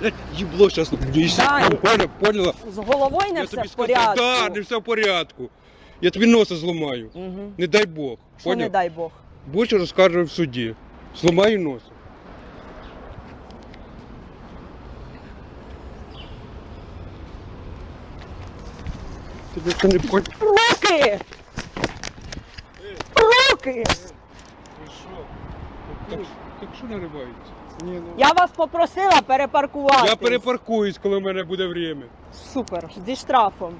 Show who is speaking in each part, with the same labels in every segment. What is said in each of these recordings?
Speaker 1: Блядь, Їбло зараз будеш. Поняла, поняла?
Speaker 2: З головою не
Speaker 1: Я
Speaker 2: все
Speaker 1: тобі
Speaker 2: в
Speaker 1: сказав,
Speaker 2: порядку.
Speaker 1: да, не все в порядку. Я тобі носа зламаю.
Speaker 2: Угу.
Speaker 1: Не дай Бог.
Speaker 2: Що не
Speaker 1: Поняв?
Speaker 2: дай Бог.
Speaker 1: Будеш розкажу в суді. Зламаю носа. Тебе це не понял?
Speaker 2: Руки! Руки!
Speaker 1: Так, так що наривається? Ні, ну.
Speaker 2: Я вас попросила перепаркувати.
Speaker 1: Я перепаркуюсь, коли в мене буде время.
Speaker 2: Супер, зі штрафом.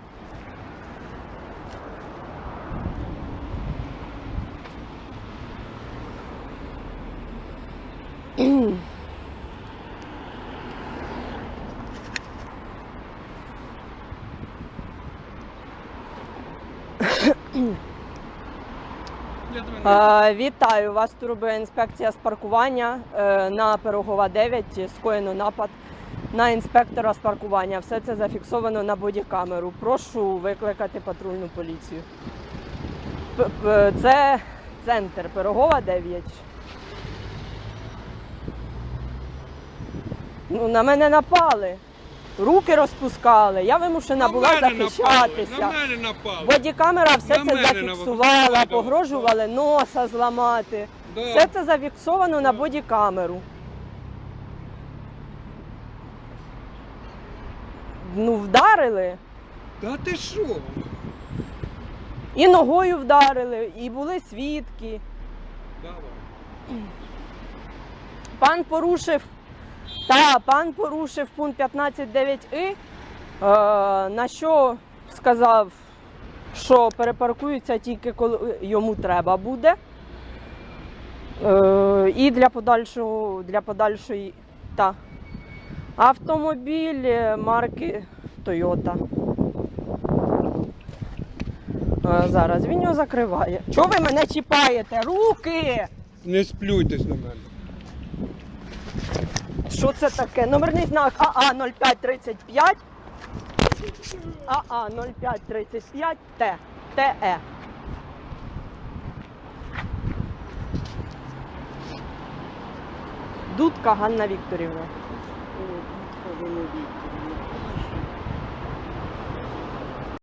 Speaker 2: Е, вітаю вас. Турбує інспекція з паркування е, на Пирогова 9. Скоєно напад на інспектора з паркування. Все це зафіксовано на бодікамеру. Прошу викликати патрульну поліцію. Це центр Пирогова 9. Ну, на мене напали. Руки розпускали. Я вимушена
Speaker 1: На
Speaker 2: була захищатися.
Speaker 1: На мене напали.
Speaker 2: Бодікамера все
Speaker 1: На
Speaker 2: це
Speaker 1: мене
Speaker 2: зафіксувала,
Speaker 1: напали.
Speaker 2: погрожували носа зламати.
Speaker 1: Да.
Speaker 2: Все це зафіксовано на бодікамеру. Ну, вдарили,
Speaker 1: Та ти що?
Speaker 2: і ногою вдарили, і були свідки.
Speaker 1: Давай.
Speaker 2: Пан порушив, та, пан порушив пункт 15.9і, е, на що сказав, що перепаркується тільки коли йому треба буде. Е, і для подальшого, для подальшої та, автомобіль е, марки Toyota. Зараз він його закриває. Чого ви мене чіпаєте? Руки!
Speaker 1: Не сплюйтесь на мене.
Speaker 2: Що це таке? Номерний знак АА 0535. АА 0535 Т. ТЕ. Дудка Ганна Вікторівна.